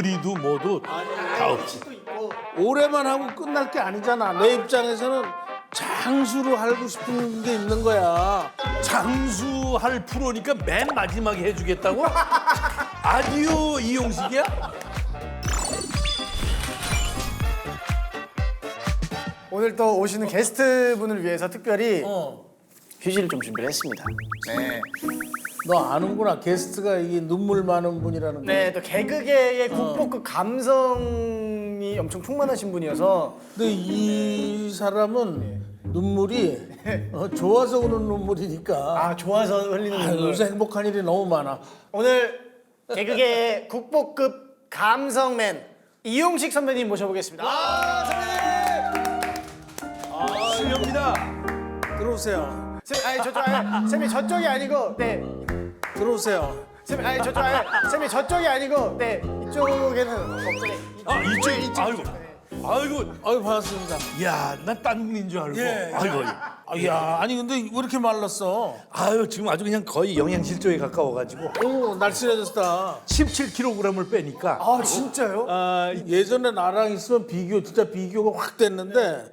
의리도 뭐도 다 없지. 오래만 하고 끝날 게 아니잖아. 내 입장에서는 장수로 하고 싶은 게 있는 거야. 장수할 프로니까 맨 마지막에 해주겠다고? 아디오 이용식이야? 오늘 또 오시는 게스트 분을 위해서 특별히 어. 휴지를 좀 준비를 했습니다. 네. 너 아는구나. 게스트가 이게 눈물 많은 분이라는 거. 네, 또 개그계의 국보급 감성이 엄청 충만하신 분이어서 근데 이 사람은 눈물이 어, 좋아서 오는 눈물이니까 아 좋아서 흘리는 아, 눈물. 요새 행복한 일이 너무 많아. 오늘 개그계의 국보급 감성맨 이용식 선배님 모셔보겠습니다. 아, 아, 실례합니다. 들어오세요. 쌤, 아니 저쪽 아니 쌤이 저쪽이 아니고 네. 들어오세요. 쌤, 아니 저쪽 아니 쌤이 저쪽이 아니고 네 이쪽에는 없고 네. 아, 이쪽, 아이고. 아이고, 아유 반갑습니다. 야, 난 딴 분인 줄 알고. 예. 아이고. 아, 야 아니 근데 왜 이렇게 말랐어? 아유, 지금 아주 그냥 거의 영양실조에 가까워가지고 오 날씬해졌다. 17kg을 빼니까 아 진짜요? 아, 예전에 나랑 있으면 비교 진짜 비교가 확 됐는데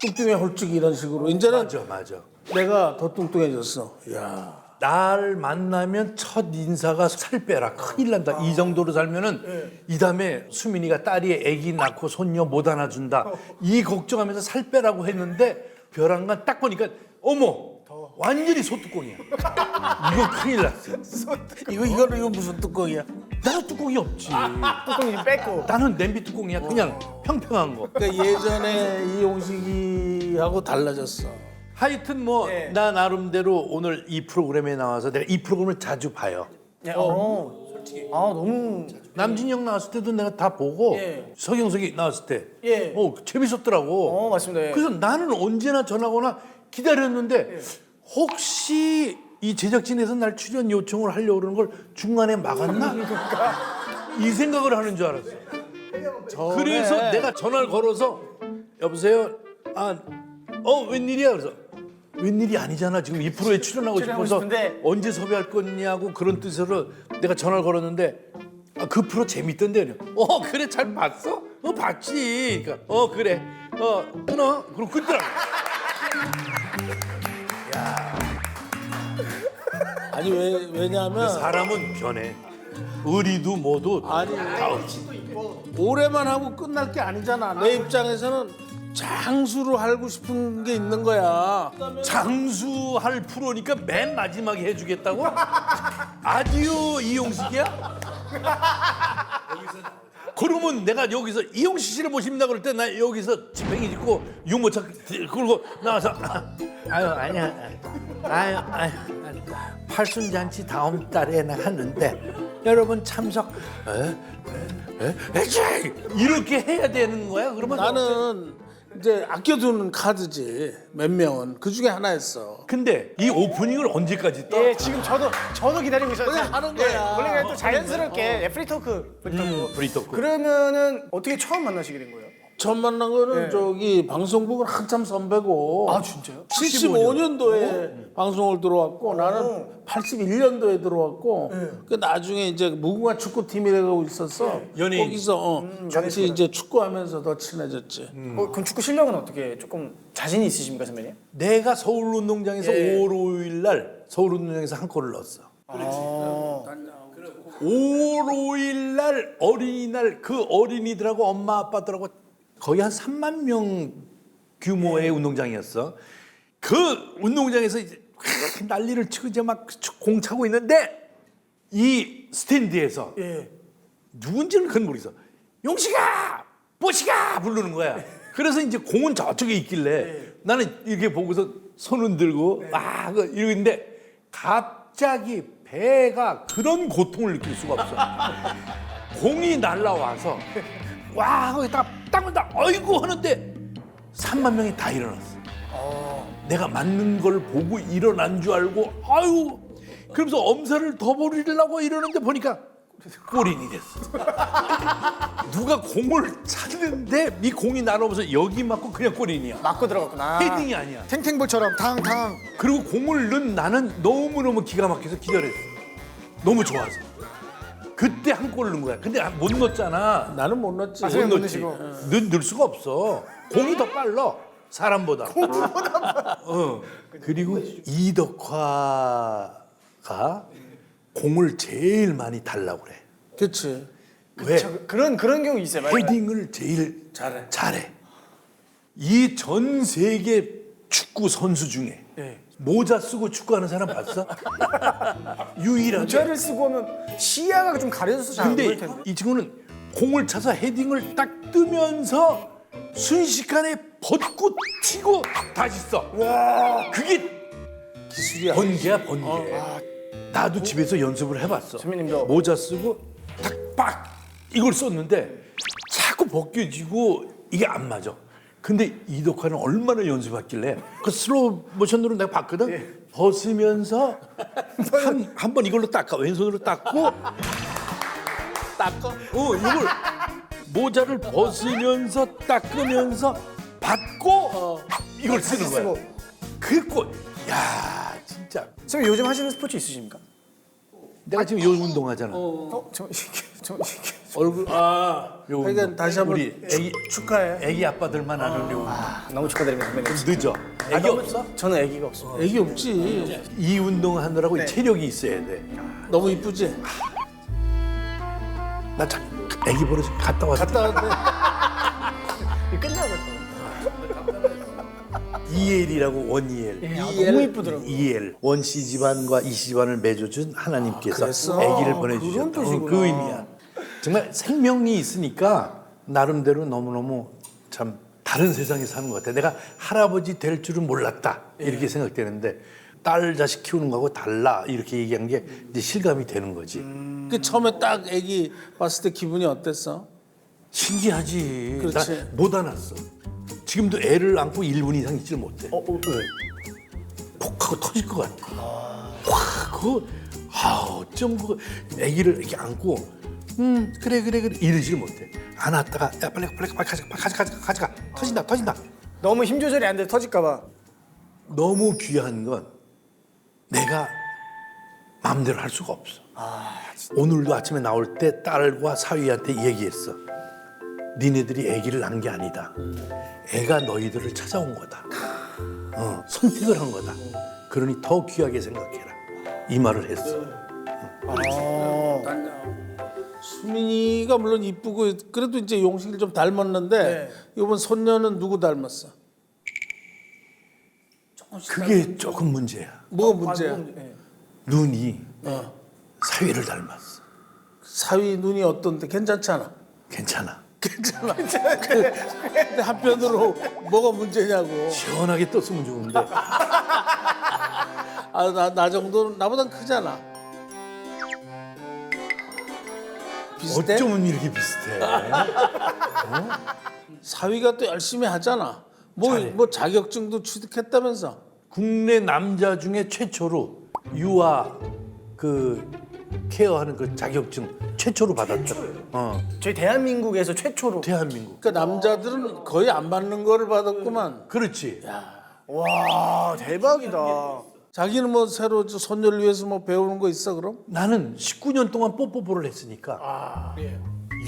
뚱뚱해 홀쭉이 이런 식으로 이제는 맞아, 맞아. 내가 더 뚱뚱해졌어. 야. 날 만나면 첫 인사가 살 빼라. 큰일 난다. 이 정도로 살면은 이 다음에 수민이가 딸이 아기 낳고 손녀 못 안아준다. 이 걱정하면서 살 빼라고 했는데 벼랑간 딱 보니까 어머 완전히 소뚜껑이야. 이거 큰일 났어. 이거 이거 이거 무슨 뚜껑이야? 나 뚜껑이 없지. 뚜껑 좀 뺐고. 나는 냄비 뚜껑이야. 그냥 평평한 거. 그러니까 예전에 이용식이하고 달라졌어. 하여튼 뭐 네. 나 나름대로 오늘 이 프로그램에 나와서 내가 이 프로그램을 자주 봐요 네, 어, 솔직히. 아 너무 남진영 나왔을 때도 내가 다 보고 예. 서경석이 나왔을 때 예. 어, 재밌었더라고. 어 맞습니다. 예. 그래서 나는 언제나 전화거나 기다렸는데 혹시 이 제작진에서 날 출연 요청을 하려고 그러는 걸 중간에 막았나? 이 생각을 하는 줄 알았어. 그래서 내가 전화를 걸어서 여보세요. 아, 어 웬일이야? 그래서 웬일이 아니잖아. 지금 이 프로에 출연하고 출연하고 싶어서 싶은데. 언제 섭외할 거냐고 그런 뜻으로 내가 전화를 걸었는데 아, 그 프로 재밌던데. 어 그래 잘 봤어? 어 봤지. 그러니까 어 그래. 어 끊어. 그럼 끊더라고. 아니 왜 왜냐하면 사람은 변해. 의리도 뭐도 아니 다 없지. 오래만 하고 끝날 게 아니잖아. 내 입장에서는 장수로 하고 싶은 게 있는 거야. 장수할 프로니까 맨 마지막에 해주겠다고? 아디오 이용식이야? 그러면 내가 여기서 이용식 씨를 모십니다 그럴 때 나 여기서 지팽이 짚고 유모차 끌고 나와서 아유 아니야 아유 아유 팔순잔치 다음 달에 나 하는데 여러분 참석 에? 에? 에? 에이! 이렇게 해야 되는 거야 그러면 나는 이제 아껴두는 카드지 몇 명은 그 중에 하나였어. 근데 이 오프닝을 언제까지 떠? 예, 지금 저도 저도 기다리고 있어요. 그냥 하는 거야. 예, 원래 그냥 또 자연스럽게 예, 프리토크. 프리토크. 음, 프리토크. 그러면은 어떻게 처음 만나시게 된 거예요? 처음 만난 거는 네. 저기 방송국은 한참 선배고. 아, 진짜요? 75년도에 방송을 들어왔고 나는 81년도에 들어왔고 그 나중에 이제 무궁화 축구팀이라고 있었어. 연예인. 거기서 어, 같이 이제 축구하면서 더 친해졌지. 어, 그럼 축구 실력은 어떻게 조금 자신이 있으십니까, 선배님? 내가 서울 운동장에서 예. 5월 5일 날 서울 운동장에서 한 골을 넣었어. 아, 5월 5일 날 어린이날 그 어린이들하고 엄마 아빠들하고 거의 한 3만 명 규모의 운동장이었어. 그 운동장에서 이제 난리를 치고 이제 막 공 차고 있는데 이 스탠드에서 예. 누군지는 그건 모르겠어. 용식아, 뽀시가 부르는 거야. 그래서 이제 공은 저쪽에 있길래 나는 이렇게 보고서 손은 들고 막 이러는데 갑자기 배가 그런 고통을 느낄 수가 없어. 공이 날라와서 와 거기 딱 딱 맞다 어이구 하는데 3만 명이 다 일어났어. 내가 맞는 걸 보고 일어난 줄 알고 아유 그러면서 엄살을 더 부리려고 이러는데 보니까 골인이 됐어. 누가 공을 찼는데 이 공이 날아오면서 여기 맞고 그냥 골인이야. 맞고 들어갔구나. 헤딩이 아니야. 탱탱볼처럼 탕탕. 그리고 공을 넣은 나는 너무너무 기가 막혀서 기다렸어. 너무 좋아서. 그때 한 골 넣은 거야. 근데 못 넣었잖아. 나는 못 넣었지. 아, 못못 넣지. 넣으시고. 넣, 넣을 수가 없어. 공이 더 빨라. 사람보다. 어. 그리고 이덕화가 공을 제일 많이 달라고 그래. 그렇지. 왜? 저, 그런 그런 경우 있어요. 맞아요. 헤딩을 제일 잘해. 잘해. 이 전 세계 축구 선수 중에 네. 모자 쓰고 축구하는 사람 봤어? 유일하게. 모자를 쓰고 하면 시야가 좀 가려져서 잘안 근데 보일 텐데. 이 친구는 공을 차서 헤딩을 딱 뜨면서 순식간에 벗고 튀고 다시 써. 와, 그게 기술이야. 번개야 번개. 나도 집에서 연습을 해봤어. 선배님도. 모자 쓰고 탁 빡 이걸 썼는데 자꾸 벗겨지고 이게 안 맞아. 근데 이덕화는 얼마나 연습했길래 그 슬로우 모션으로 내가 봤거든. 벗으면서 한 한 번 이걸로 닦아 왼손으로 닦고 닦아. 어 이걸 모자를 벗으면서 닦으면서 받고 이걸 쓰는 거야. 쓰고. 그거 야 진짜 선배님 요즘 하시는 스포츠 있으십니까? 내가 지금 요 운동하잖아. 어, 저 이게 저 이게 얼굴 아, 요 그러니까. 다시 한번 우리 애기 축하해. 애기 아빠들만 아는 요. 아, 너무 축하드립니다, 선배님. 늦어. 애기 없어? 저는 아기가 없습니다. 애기 없지. 이 운동 하느라고 체력이 있어야 돼. 너무 이쁘지. 나 참, 애기 버릇 갔다 왔어. 갔다 왔는데 끝나겠다. 이엘이라고 원이엘. 예, 아, 너무 이쁘더라고요. 이엘 원씨 집안과 이씨 집안을 맺어준 하나님께서 그랬어? 아기를 그런 보내주셨다. 뜻이구나. 그 의미야. 정말 생명이 있으니까 나름대로 너무너무 참 다른 세상에 사는 것 같아. 내가 할아버지 될 줄은 몰랐다 이렇게 생각되는데 딸 자식 키우는 거하고 달라 이렇게 얘기한 게 이제 실감이 되는 거지. 그 처음에 딱 애기 봤을 때 기분이 어땠어? 신기하지. 그렇지. 나못 안았어. 지금도 애를 안고 1분 이상 있질 못해. 어, 어, 왜? 폭하고 터질 것 같아. 와, 그거 아 어쩜 그 아기를 이렇게 안고 음 그래 그래 그래 이러질 못해. 안았다가 야 빨리 빨리 빨리 가져가 가져가 가져가 가져가 터진다 터진다. 너무 힘 조절이 안 돼 터질까 봐. 너무 귀한 건 내가 마음대로 할 수가 없어. 오늘도 아침에 나올 때 딸과 사위한테 얘기했어. 니네들이 아기를 낳은 게 아니다. 애가 너희들을 찾아온 거다. 어, 선택을 한 거다. 그러니 더 귀하게 생각해라. 이 말을 했어. 수민이가 물론 이쁘고 그래도 이제 용식이를 좀 닮았는데 네. 이번 손녀는 누구 닮았어? 그게 조금 문제야. 뭐가 문제야? 네. 눈이 어. 사위를 닮았어. 사위 눈이 어떤데 괜찮잖아. 괜찮아. 괜찮아. 근데 한편으로 뭐가 문제냐고. 시원하게 떴으면 좋은데 아, 나, 나 정도는 나보단 크잖아. 비슷해? 어쩌면 이렇게 비슷해. 사위가 또 열심히 하잖아. 뭐, 잘해. 뭐 자격증도 취득했다면서. 국내 남자 중에 최초로 유아 그 케어하는 그 자격증 최초로 받았다. 어, 저희 대한민국에서 최초로. 대한민국. 그러니까 남자들은 거의 안 받는 거를 받았구만. 그렇지. 와 대박이다. 자기는 뭐 새로 저 손녀를 위해서 뭐 배우는 거 있어 그럼? 나는 19년 동안 뽀뽀뽀를 했으니까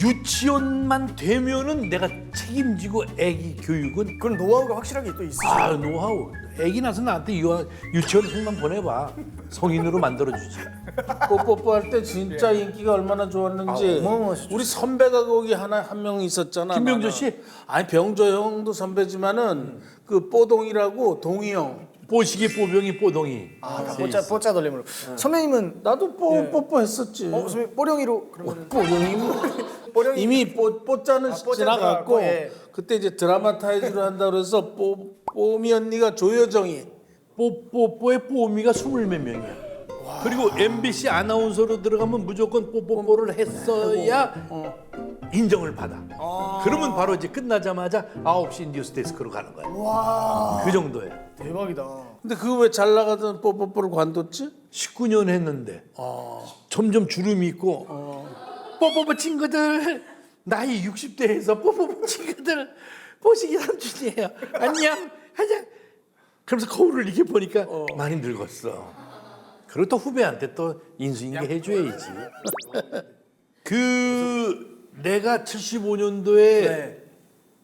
유치원만 되면은 내가 책임지고 애기 교육은 그런 노하우가 확실하게 또 있으시죠. 아 노하우. 애기 나서 나한테 유아, 유치원 생만 보내봐. 성인으로 만들어주지. 뽀뽀뽀 할 때 진짜 인기가 얼마나 좋았는지. 아, 어마어마하시죠. 우리 선배가 거기 하나 한 명 있었잖아. 김병조 나는. 씨? 아니 병조 형도 선배지만은 그 뽀동이라고 동이 형. 뽀시기 뽀병이 뽀동이. 아, 다 뽀짜 뽀짜 돌림으로. 선배님은 나도 뽀 뽀뽀 했었지. 어, 선배님 뽀령이로 그러면 뽀동이 뽀령이 이미 뽀 뽀자는 아, 뽀자 지나갔고 들어갔고, 예. 그때 이제 드라마타이즈로 한다 그래서 뽀 뽀미 언니가 조여정이 뽀뽀뽀의 뽀미가 스물 몇 명이야. 그리고 MBC 아나운서로 들어가면 무조건 뽀뽀뽀를 했어야 인정을 받아. 그러면 바로 이제 끝나자마자 9시 뉴스 데스크로 가는 거야. 와그 정도야. 대박이다. 근데 그거 왜잘 나가던 뽀뽀뽀를 관뒀지? 19년 했는데 점점 주름이 있고 뽀뽀뽀 친구들 나이 60대에서 뽀뽀뽀 친구들 보시기 삼촌이에요. 안녕 하자. 그러면서 거울을 이렇게 보니까 많이 늙었어. 그리고 또 후배한테 또 인수인계 해줘야지. 그 내가 75년도에 네.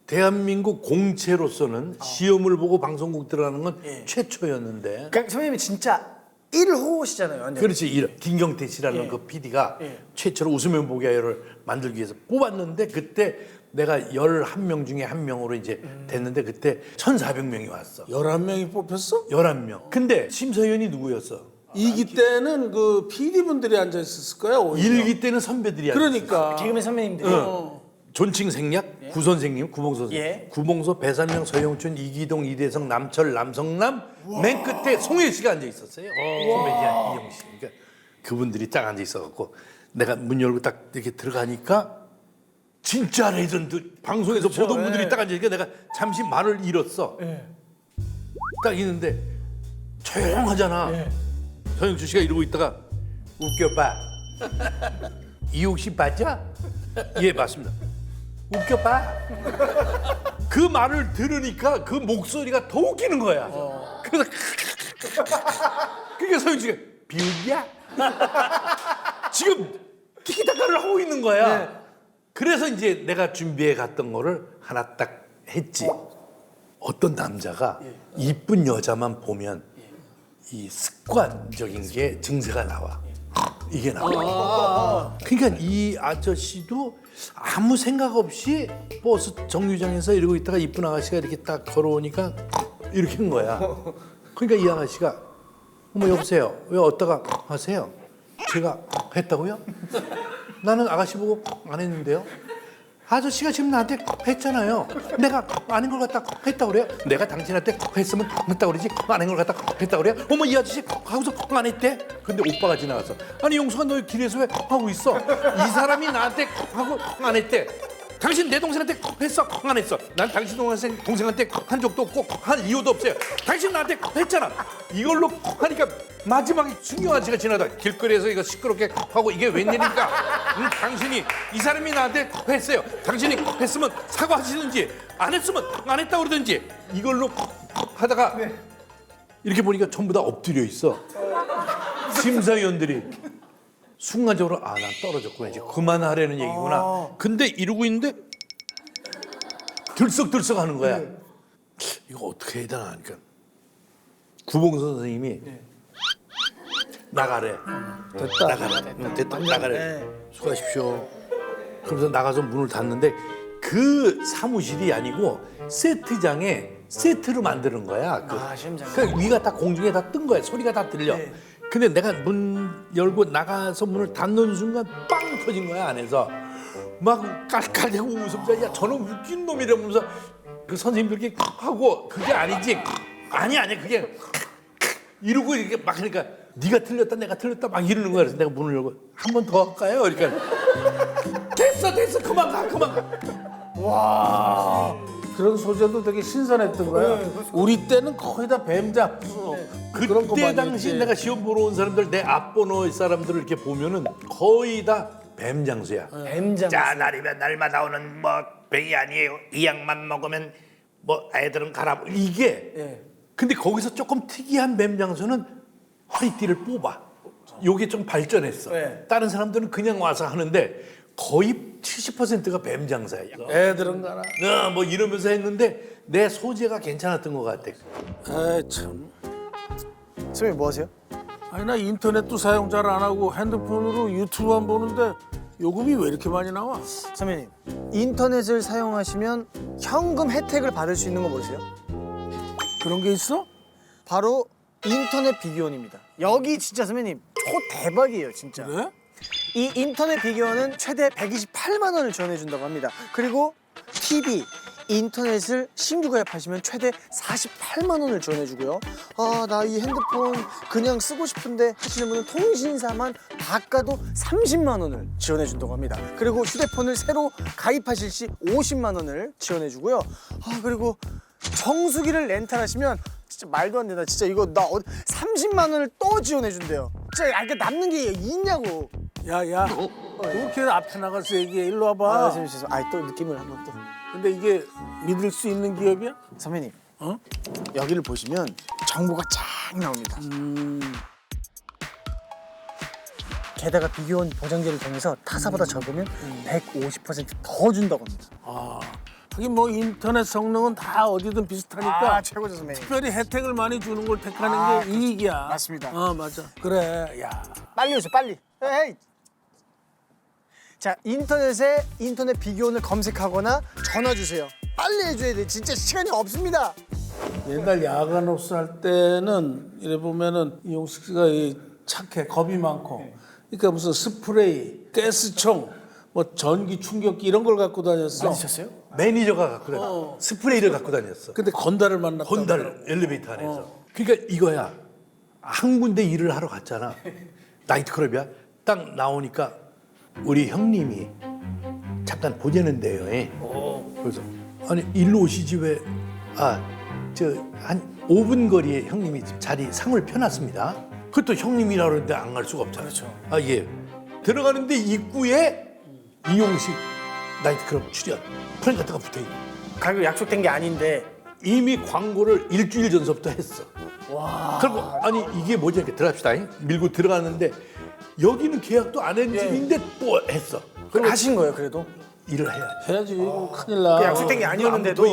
대한민국 공채로서는 시험을 보고 방송국 들어가는 건 최초였는데 그러니까 선배님이 진짜 1호시잖아요. 완전. 그렇지 이 김경태 씨라는 예. 그 PD가 예. 최초로 웃으면 보게를 만들기 위해서 뽑았는데 그때 내가 11명 중에 한 명으로 이제 음. 됐는데 그때 1,400명이 왔어. 11명이 뽑혔어? 11명. 근데 심사위원이 누구였어? 이기 때는 그 PD분들이 앉아 있었을 거야. 오히려. 일기 때는 선배들이 아니었어. 그러니까. 개그맨 선배님들이? 존칭 생략? 구 선생님 구봉서 선생님. 예. 구봉서 배산명 서영춘 이기동 이대성 남철 남성남. 맨 끝에 송혜 씨가 앉아 있었어요. 코미디언 이영 씨. 그러니까 그분들이 딱 앉아 있어갖고 내가 문 열고 딱 이렇게 들어가니까 진짜 레전드 방송에서 보던 분들이 딱 앉아 있으니까 내가 잠시 말을 잃었어. 딱 있는데 조용하잖아 서영춘 씨가 이러고 있다가 웃겨봐 이옥 씨 봤죠? 예 맞습니다. 웃겨봐. 그 말을 들으니까 그 목소리가 더 웃기는 거야. 그래서 그게 서영 씨가 비웃냐? 지금 티키타카를 하고 있는 거야. 그래서 이제 내가 준비해 갔던 거를 하나 딱 했지. 어떤 남자가 이쁜 여자만 보면 이 습관적인 게 증세가 나와. 이게 나와. 그러니까 이 아저씨도 아무 생각 없이 버스 정류장에서 이러고 있다가 이쁜 아가씨가 이렇게 딱 걸어오니까 이렇게 한 거야. 그러니까 이 아가씨가 어머 여보세요. 왜 어디다가 하세요? 제가 했다고요? 나는 아가씨 보고 안 했는데요. 아저씨가 지금 나한테 했잖아요. 내가 아닌 걸 갖다 했다 그래요? 내가 당신한테 했으면 했다 그러지 아닌 걸 갖다 했다 그래요? 어머 이 아저씨 하고서 안 했대? 근데 오빠가 지나가서 아니 용수가 너 길에서 왜 하고 있어? 이 사람이 나한테 하고 안 했대. 당신 내 동생한테 했어? 안 했어? 난 당신 동생 동생한테 한 적도 없고 한 이유도 없어요. 당신 나한테 했잖아. 이걸로 하니까 마지막에 순경 아저씨가 지나다 길거리에서 이거 시끄럽게 하고 이게 웬일입니까? 응, 당신이 이 사람이 나한테 했어요. 당신이 했으면 사과하시든지 안 했으면 안 했다 그러든지 이걸로 하다가 이렇게 보니까 전부 다 엎드려 있어. 심사위원들이 순간적으로 아 난 떨어졌구나 이제 그만하라는 얘기구나. 근데 이러고 있는데 들썩들썩 하는 거야. 이거 어떻게 해야 되나 하니까 구봉선 선생님이 나가래. 됐다. 나가래. 응, 됐다. 나가래. 수고하십시오. 그러면서 나가서 문을 닫는데 그 사무실이 아니고 세트장에 세트로 만드는 거야. 그, 아, 시험장. 그 위가 다 공중에 다 뜬 거야. 소리가 다 들려. 네. 근데 내가 문 열고 나가서 문을 닫는 순간 빵 터진 거야 안에서. 막 깔깔대고 웃으면서 야 저는 웃긴 놈이라면서 그 선생님들께 하고 그게 아니지. 아니 아니 그게 이러고 이렇게 막 하니까 네가 틀렸다 내가 틀렸다 막 이러는 거야. 그래서 내가 문을 열고 한 번 더 할까요? 그러니까 됐어 됐어. 그만 가 그만 가 그런 소재도 되게 신선했던 거야. 우리 때는 거의 다 뱀잡수. 그런 거 그때 많이 당시 했지. 내가 시험 보러 온 사람들 내 앞번호 사람들을 이렇게 보면은 거의 다 뱀장수야. 뱀장. 자 날이면 날마다 오는 뭐 병이 아니에요. 이 약만 먹으면 뭐 애들은 가라. 이게. 예. 근데 거기서 조금 특이한 뱀장수는 허리띠를 뽑아. 요게 좀 발전했어. 네. 다른 사람들은 그냥 와서 하는데 거의 70%가 뱀 장사야. 이거. 애들은 가나. 어, 뭐 이러면서 했는데 내 소재가 괜찮았던 것 같아. 아 참. 선배님 뭐 하세요? 아니 나 인터넷도 사용 잘 안 하고 핸드폰으로 유튜브만 보는데 요금이 왜 이렇게 많이 나와? 선배님 인터넷을 사용하시면 현금 혜택을 받을 수 있는 거 모르세요? 그런 게 있어? 바로 인터넷 비교원입니다. 여기 진짜 선배님 초 대박이에요 진짜. 그래? 이 인터넷 비교원은 최대 128만 원을 지원해 준다고 합니다. 그리고 TV, 인터넷을 신규 가입하시면 최대 48만 원을 지원해 주고요. 아, 나 이 핸드폰 그냥 쓰고 싶은데 하시는 분은 통신사만 바꿔도 30만 원을 지원해 준다고 합니다. 그리고 휴대폰을 새로 가입하실 시 50만 원을 지원해 주고요. 아, 그리고 정수기를 렌탈하시면 진짜 말도 안 된다. 진짜 이거 나 어디 30만 원을 또 지원해 준대요. 진짜 아, 이게 남는 게 있냐고. 야야. 그렇게 앞에 나가서 얘기해. 일로 와봐. 아, 선생님 죄송. 아, 또 느낌을 한번 또. 근데 이게 믿을 수 있는 기업이야? 선배님, 어? 여기를 보시면 정보가 쫙 나옵니다. 게다가 비교원 보장제를 통해서 타사보다 적으면 150%더 준다고 합니다. 아, 하긴 뭐 인터넷 성능은 다 어디든 비슷하니까 최고죠 선배님. 특별히 혜택을 많이 주는 걸 택하는 아, 게 이익이야. 맞습니다. 어 맞아. 그래. 야. 빨리 오세요 빨리. 에이. 자 인터넷에 인터넷 비교원을 검색하거나 전화 주세요. 빨리 해줘야 돼. 진짜 시간이 없습니다. 옛날 야간 옵스 할 때는 이래 보면은 이용식 씨가 이 착해 겁이 많고 그러니까 무슨 스프레이, 가스총, 뭐 전기 충격기 이런 걸 갖고 다녔어. 맞으셨어요? 매니저가 갖고 다녔 어. 스프레이를 갖고 다녔어. 근데 건달을 만났다. 건달 엘리베이터 안에서. 그러니까 이거야. 한 군데 일을 하러 갔잖아. 나이트클럽이야. 딱 나오니까 우리 형님이 잠깐 보자는데요. 예. 그래서 아니 일로 오시지 왜? 아저 한 5분 거리에 형님이 자리 상을 펴놨습니다. 그것도 형님이라 그러는데 안 갈 수가 없잖아요. 그렇죠. 아 예. 들어가는데 입구에 이용식 나이트클럽 출연 프랭카트가 붙어 있는. 가격 약속된 게 아닌데 이미 광고를 일주일 전서부터 했어. 그리고 아니 이게 뭐지 이렇게 들어갑시다. 잉? 밀고 들어갔는데 여기는 계약도 안 한 집인데 또 했어. 그럼 하신 거예요 그래도? 일을 해야지. 해야지. 그럼 큰일 나. 그 약속된 게 아니었는데도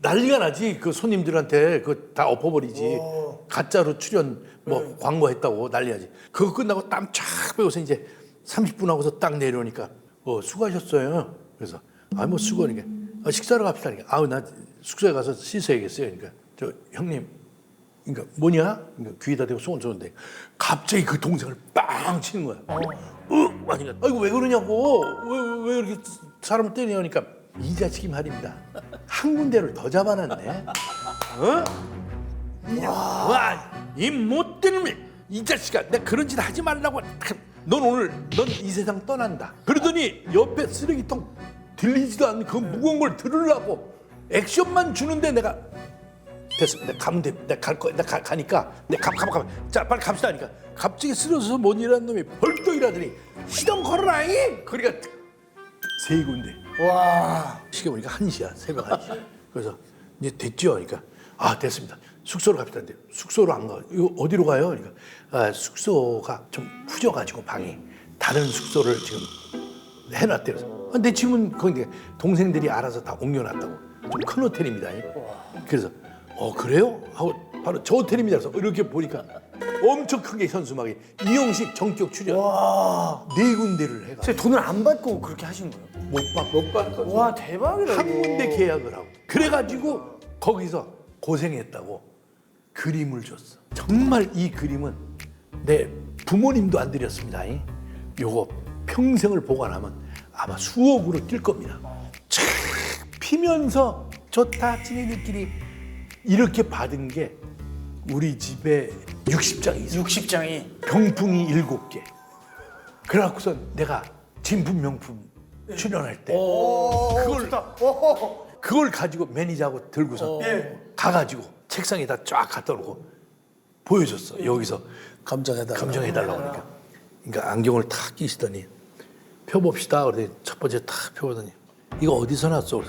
난리가 나지. 그 손님들한테 그 다 엎어버리지. 가짜로 출연 뭐 광고했다고 난리야지. 그거 끝나고 땀 쫙 빼고서 이제 30분 하고서 딱 내려오니까 어 수고하셨어요. 그래서 아뭐 수고하니까 아, 식사를 갑시다. 그러니까 아우 나 숙소에 가서 씻어야겠어요. 그러니까 저 형님 그러니까 뭐냐? 그러니까 귀에다 대고 소원 쏘는데 갑자기 그 동생을 빵 치는 거야. 어, 아니까 아이고 왜 그러냐고 왜 왜 이렇게 사람을 때리냐 그러니까 이 자식이 말입니다. 한 군데를 더 잡아놨네. 어? 와, 이 못된 놈이 이 자식아, 내가 그런 짓 하지 말라고. 넌 오늘 넌 이 세상 떠난다. 그러더니 옆에 쓰레기통 들리지도 않는 그 무거운 걸 들으려고 액션만 주는데 내가 됐어. 내가 가면 돼. 내가 갈 거야. 내가 가, 가니까. 내가 가, 가, 가. 자, 빨리 갑시다. 하니까 갑자기 쓰러져서 못 일하는 놈이 벌떡 일하더니 시동 걸어라잉. 그러니까 세 군데. 와 시계 보니까 1시야. 새벽 1시. 그래서 이제 됐죠. 그러니까 아, 됐습니다. 숙소로 갑시다. 근데 숙소로 안 가. 이거 어디로 가요? 그러니까 아, 숙소가 좀 후져 가지고 방이 다른 숙소를 지금 해놨대요. 아, 내 집은 거기 동생들이 알아서 다 옮겨놨다고. 좀 큰 호텔입니다. 그래서 어 그래요? 하고 바로 저 호텔입니다. 그래서 이렇게 보니까 엄청 크게 현수막이 이용식 정격 출연 네 군데를 해가 선생님 돈을 안 받고 그렇게 하신 거예요? 못 받고 못 받고 와 대박이다 한 이거. 군데 계약을 하고 그래가지고 거기서 고생했다고 그림을 줬어. 정말 이 그림은 내 부모님도 안 드렸습니다. 이. 요거 평생을 보관하면 아마 수억으로 뛸 겁니다. 촤 피면서 좋다 지네들끼리 이렇게 받은 게 우리 집에 60장이 있어. 60장이 병풍이 일곱 개. 그래갖고서 내가 진품 명품 출연할 때 그걸 그걸 가지고 매니저하고 들고서 가가지고 책상에다 쫙 갖다 놓고 보여줬어. 여기서 감정해달라. 감정해달라고 그러니까. 그러니까 안경을 탁 끼시더니 펴봅시다. 그러더니 첫 번째 탁 펴보더니 이거 어디서 났어?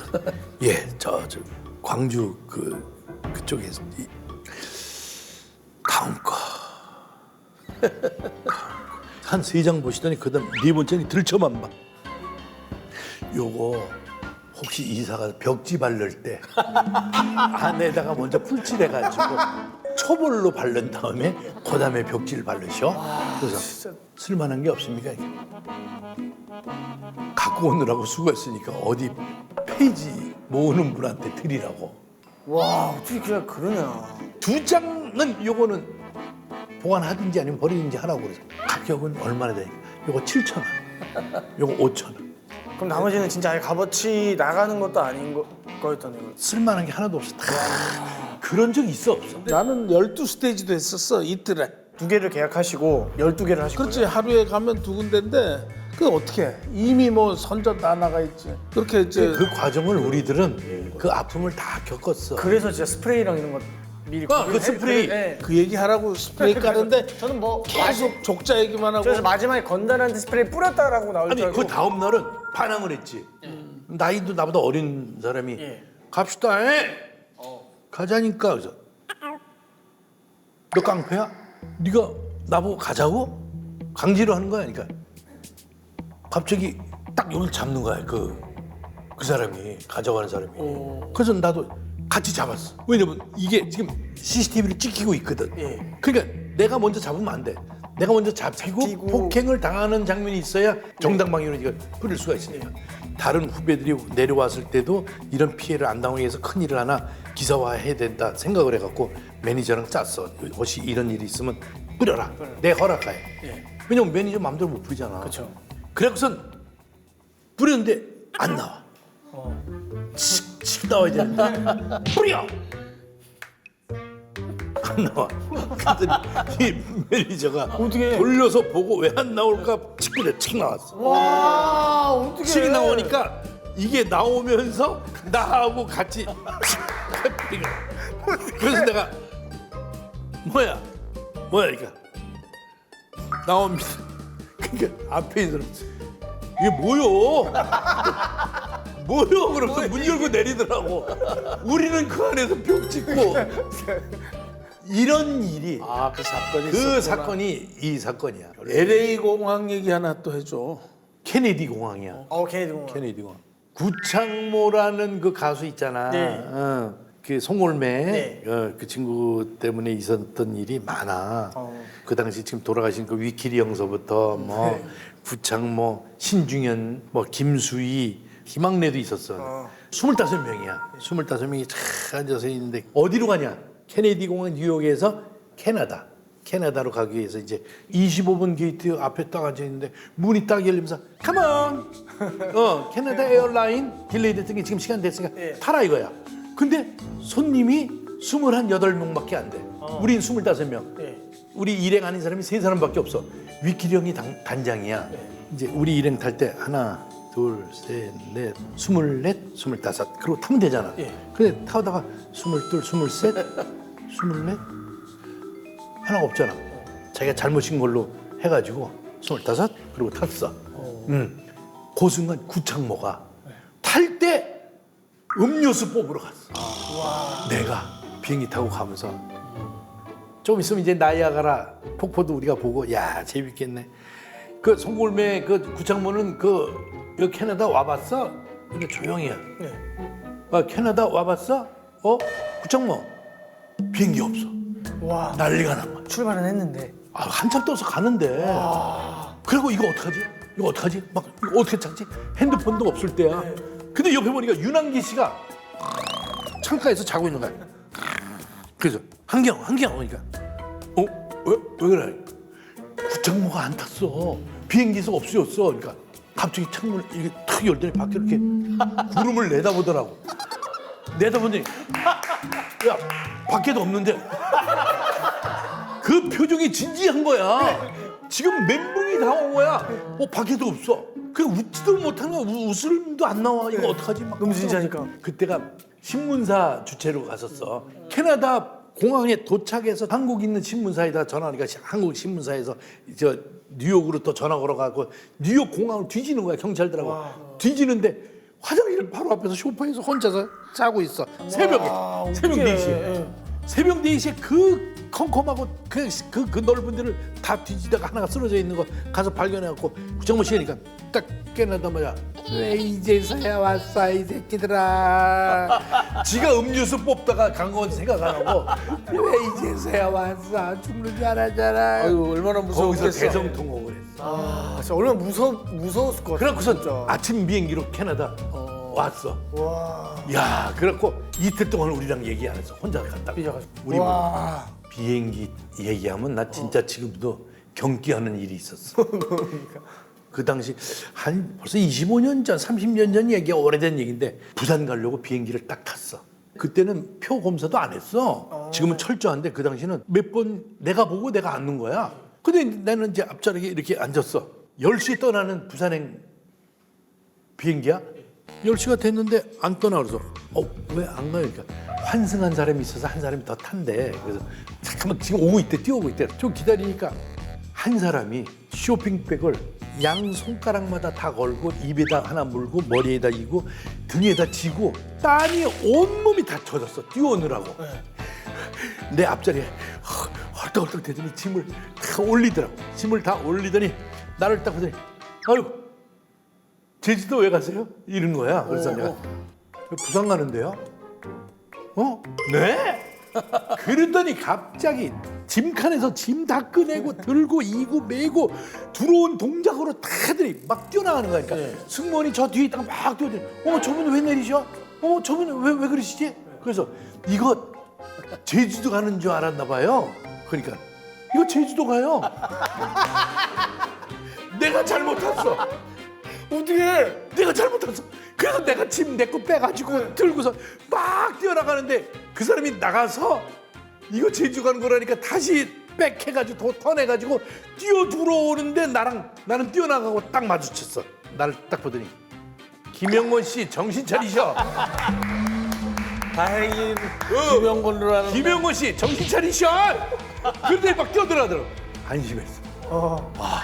예, 저, 저 광주 그 그쪽에서 이, 다음 거. 한 세 장 보시더니 그다음 네 번째는 들쳐만 봐. 요거 혹시 이사가 벽지 바를 때 안에다가 먼저 풀칠해가지고 초벌로 바른 다음에 그다음에 벽지를 바르셔. 그래서 쓸만한 게 없습니까? 갖고 오느라고 수고했으니까 어디 페이지 모으는 분한테 드리라고. 와 어떻게 그냥 그러냐. 두 장은 요거는 보관하든지 아니면 버리든지 하라고 그래서 가격은 얼마나 되니까 요거 7천 원, 요거 5천 원. 그럼 나머지는 진짜 아예 값어치 나가는 것도 아닌 거, 거였던 거. 쓸만한 게 하나도 없어. 다 그런 적 있어 없어? 나는 12스테이지도 했었어. 이틀에. 두 개를 계약하시고 12개를 하신 그렇지. 거예요? 하루에 가면 두 군데인데 그 어떻게 해? 이미 뭐 선전 다 나가 있지. 그렇게 이제 그 과정을 우리들은 그 아픔을 다 겪었어. 그래서 진짜 스프레이랑 이런 거 미리 아, 그 해- 스프레이. 네. 그 얘기 하라고 스프레이 까는데 저는 뭐 계속 족자 얘기만 하고 그래서 마지막에 건달한테 스프레이 뿌렸다라고 나올 아니 줄 알고 그 다음 날은 반항을 했지. 나이도 나보다 어린 사람이 예. 갑시다. 해. 가자니까 그래서 너 깡패야? 네가 나보고 가자고? 강제로 하는 거야. 그러니까 갑자기 딱 여기를 잡는 거야. 그, 그 사람이 가져가는 사람이. 그래서 나도 같이 잡았어. 왜냐면 이게 지금 CCTV를 찍히고 있거든. 예. 그러니까 내가 먼저 잡으면 안 돼. 내가 먼저 잡히고 잡히고. 폭행을 당하는 장면이 있어야 정당 방위로 이걸 뿌릴 수가 있으니까. 다른 후배들이 내려왔을 때도 이런 피해를 안 당하기 위해서 큰 일을 하나 기사화해야 된다 생각을 해갖고 매니저랑 짰어. 혹시 이런 일이 있으면 뿌려라. 내 허락하에. 왜냐면 매니저 마음대로 못 뿌리잖아. 그렇죠. 그래갖고선 뿌렸는데 안 나와. 칙, 칙 나와야 되는데 뿌려! 안 나와. 그랬더니 이 매니저가 어떡해. 돌려서 보고 왜 안 나올까 칙 뿌려 칙 나왔어. 와 어떻게? 칙 나오니까 이게 나오면서 나하고 같이 칙 뿌리는 거야. 그래서 내가 뭐야 뭐야 이거 나옵니다. 그러니까 앞에 있는 사람 이게 뭐요? 뭐요? 그러면서 문 열고 내리더라고. 우리는 그 안에서 벽 찍고 이런 일이 아 그 사건이 그 있었구나. 사건이 이 사건이야. LA 공항 얘기 하나 또 해줘. 케네디 공항이야. 어 케네디 공항. 케네디 공항. 구창모라는 그 가수 있잖아. 네. 어, 그 송골매 네. 어, 그 친구 때문에 있었던 일이 많아. 어. 그 당시 지금 돌아가신 그 위키리 형서부터 뭐 네. 구창모, 신중현, 뭐 김수희, 희망래도 있었어. 어. 25명이야. 25명이 쫙 앉아서 있는데 어디로 가냐? 케네디 공항 뉴욕에서 캐나다. 캐나다로 가기 위해서 이제 25번 게이트 앞에 딱 앉아 있는데 문이 딱 열리면서 컴온 어 캐나다 에어라인 딜레이 됐던 게 지금 시간 됐으니까 예. 타라 이거야 근데 손님이 28명밖에 안돼 우린 25명 예. 우리 일행 아닌 사람이 세 사람밖에 없어. 위키리 형이 당- 단장이야. 이제 우리 일행 탈 때 하나, 둘, 셋, 넷, 스물넷, 스물다섯. 그리고 타면 되잖아. 예. 근데 타다가 스물둘, 스물셋, 스물넷 하나가 없잖아. 자기가 잘못인 걸로 해가지고 스물다섯 그리고 탔어. 음. 그 순간 구창모가 탈 때 음료수 뽑으러 갔어. 내가 비행기 타고 가면서 좀 있으면 이제 나이아가라 폭포도 우리가 보고 야 재밌겠네. 그 송골매 그 구창모는 그 여기 캐나다 와봤어? 근데 조용히야. 네. 아, 캐나다 와봤어? 어? 구창모 비행기 없어. 와 난리가 난 거야. 출발은 했는데. 아, 한참 떠서 가는데. 그리고 이거 어떡하지? 이거 어떡하지? 막 이거 어떻게 찾지? 핸드폰도 없을 때야. 근데 옆에 보니까 윤한기 씨가 창가에서 자고 있는 거야. 그래서 한경, 한경 그러니까 어? 왜, 왜 그래? 구창모가 안 탔어. 비행기에서 없어졌어. 그러니까 갑자기 창문을 이렇게 탁 열더니 밖에 이렇게 구름을 내다보더라고. 내다보더니 야 밖에도 없는데 그 표정이 진지한 거야. 지금 멘붕이 다 온 거야. 어 밖에도 없어. 그 웃지도 못하는 거야. 우- 웃음도 안 나와. 이거 어떡하지? 막 너무 진지하니까. 그때가 신문사 주최로 갔었어. 캐나다 공항에 도착해서 한국 있는 신문사에다 전화하니까 시- 한국 신문사에서 저 뉴욕으로 또 전화 걸어가고 뉴욕 공항을 뒤지는 거야 경찰들하고 뒤지는데 화장실 바로 앞에서 소파에서 혼자서 자고 있어 새벽에 새벽 어떡해. 4시에 새벽 4시에 그 컴컴하고 그, 그, 그 넓은 데를 다 뒤지다가 하나가 쓰러져 있는 거 가서 발견해갖고 구정모 씨니까 딱 깨어나자마자 왜 이제서야 왔어 이 새끼들아 지가 음료수 뽑다가 간건 생각 안 하고 왜 이제서야 왔어 죽는 줄 알았잖아 아유 얼마나 거기서 무서웠겠어. 대성통곡을 했어 아 진짜 얼마나 무서 무서웠을 것 같아. 진짜. 아침 비행기로 캐나다 왔어 와. 야 그래갖고 이틀 동안 우리랑 얘기 안 했어 혼자 갔다 삐져가지고. 우리 뭐 와. 비행기 얘기하면 나 진짜 지금도 경기하는 일이 있었어. 그 당시 한 벌써 25년 전, 30년 전 얘기야 오래된 얘기인데 부산 가려고 비행기를 딱 탔어. 그때는 표 검사도 안 했어. 지금은 철저한데 그 당시는 몇 번 내가 보고 내가 앉는 거야. 근데 나는 이제 앞자리에 이렇게 앉았어. 10시에 떠나는 부산행 비행기야? 10시가 됐는데 안 떠나 그래서 어 왜 안 가요? 그러니까 환승한 사람이 있어서 한 사람이 더 탄대. 그래서 잠깐만 지금 오고 있대 뛰어오고 있대. 좀 기다리니까 한 사람이 쇼핑백을 양 손가락마다 다 걸고 입에다 하나 물고 머리에다 이고 등에다 지고 땀이 온몸이 다 젖었어 뛰어오느라고 내 앞자리에 허, 헐떡헐떡 대더니 짐을 다 올리더라고. 짐을 다 올리더니 나를 딱 보더니 아유 제주도 왜 가세요? 이런 거야. 그래서 내가 부산 가는데요. 어? 네? 그러더니 갑자기 짐칸에서 짐 다 꺼내고 들고 이고 메고 들어온 동작으로 다들이 막 뛰어나가는 거니까 승무원이 저 뒤에 있다가 막 뛰어들어 어머 저분 왜 내리셔? 어머 저분 왜, 왜 그러시지? 그래서 이거 제주도 가는 줄 알았나 봐요 그러니까 이거 제주도 가요 내가 잘못 탔어 어떻게? 내가 잘못했어. 그래서 내가 짐 내 거 빼가지고 들고서 막 뛰어나가는데 그 사람이 나가서 이거 제주 가는 거라니까 다시 백해가지고 더 터내가지고 뛰어 들어오는데 나랑 나는 뛰어나가고 딱 마주쳤어. 나를 딱 보더니 김영건 씨 정신 차리셔. 다행히 김영건이라는 김영건 씨 정신 차리셔. 그런데 막 뛰어들어가더라고. 안심했어. 아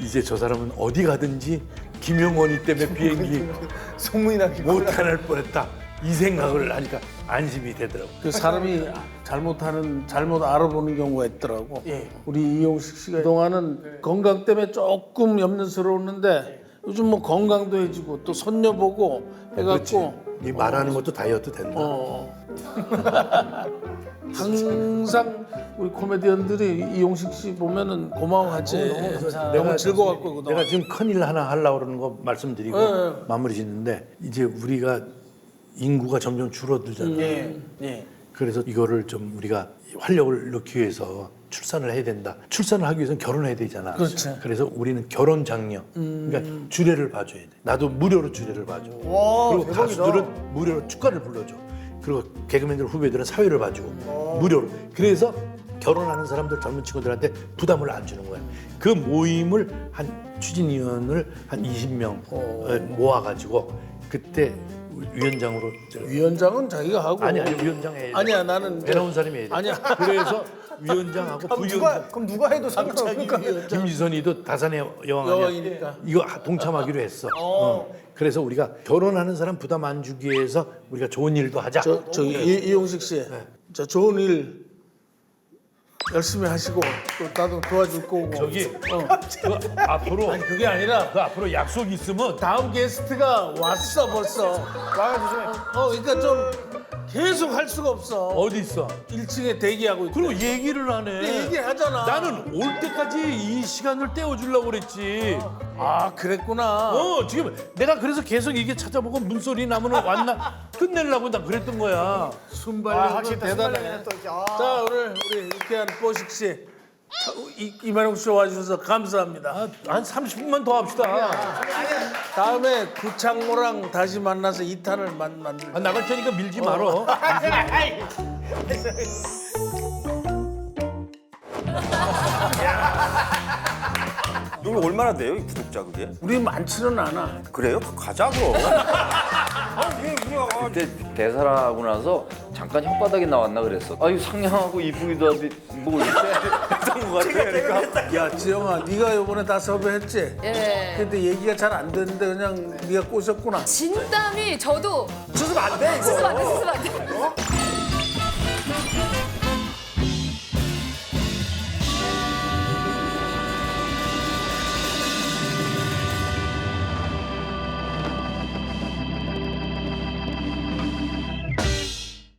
이제 저 사람은 어디 가든지 김영건이 때문에 비행기 소문이 나기. 못탈 뻔했다 이 생각을 하니까 안심이 되더라고. 그 사람이 잘못하는 잘못 알아보는 경우가 있더라고. 예. 우리 이용식 씨가 그동안은 건강 때문에 조금 염려스러웠는데 요즘 뭐 건강도 해지고 또 손녀 보고 해갖고 이 말하는 것도 다이어트 된다. 어. 항상 우리 코미디언들이 이용식 씨 보면은 고마워하지. 너무 즐거웠고 그동안. 내가 지금 큰일 하나 하려고 그러는 거 말씀드리고 네. 마무리 짓는데 이제 우리가 인구가 점점 줄어들잖아요. 예. 예. 그래서 이거를 좀 우리가 활력을 넣기 위해서 출산을 해야 된다. 출산을 하기 위해서는 결혼해야 되잖아. 그렇죠. 그래서 우리는 결혼 장려. 그러니까 주례를 봐줘야 돼. 나도 무료로 주례를 봐줘. 와, 그리고 대박이다. 가수들은 무료로 축가를 불러줘. 그리고 개그맨들 후배들은 사회를 봐주고 무료로. 그래서 결혼하는 사람들 젊은 친구들한테 부담을 안 주는 거야. 그 모임을 한 추진위원을 한 20명 모아가지고 그때 위원장으로 저- 위원장은 자기가 하고. 아니 아니 위원장 해. 아니야, 나는 배 나온 사람이 해야 돼. 아니야. 그래서 위원장하고 그럼 누가 부위원장 그럼 누가 해도 상관없으니까. 김지선이도 다산의 여왕 아니야. 여왕이니까. 이거 동참하기로 했어. 어. 그래서 우리가 결혼하는 사람 부담 안 주기 위해서 우리가 좋은 일도 하자. 저 저기 이, 이용식 씨, 저 좋은 일 열심히 하시고 또 나도 도와줄 거고. 저기 어. 그 앞으로 아니 그게 아니라 그 앞으로 약속 있으면 다음 게스트가 왔어 벌써. 와주세요. 어, 그러니까 좀 계속 할 수가 없어. 어디 있어? 1층에 대기하고 있고. 그리고 얘기를 안 해. 얘기하잖아. 나는 올 때까지 이 시간을 떼어주려고 그랬지. 아 그랬구나. 어 지금 내가 그래서 계속 이게 찾아보고 문소리 나면 왔나 끝내려고 나 그랬던 거야. 확실히 또 대단해. 순발력이네 또 이렇게. 아. 자 오늘 우리 유쾌한 뽀식 씨, 자, 이- 이만용 씨 와주셔서 감사합니다. 아, 한 30분만 더 합시다. 다음에 구창모랑 다시 만나서 2탄을 만, 만들. 아, 나갈 테니까 밀지 말어. 이거 얼마나 돼요, 이 구독자 그게? 우리 많지는 않아. 그래요? 가자 그럼. 아, 이게 그냥 아, 그때 대사를 하고 나서 잠깐 혓바닥이 나왔나 그랬어. 아유 상냥하고 이쁘기도 하지 뭐 이렇게 것 같아. 그러니까 야 지영아, 네가 요번에 다 섭외했지? 예. 근데 얘기가 잘안 되는데 그냥 네가 꼬셨구나. 진땀이 저도 수습 안 돼, 이거. 수습 안 돼, 수습 안 돼.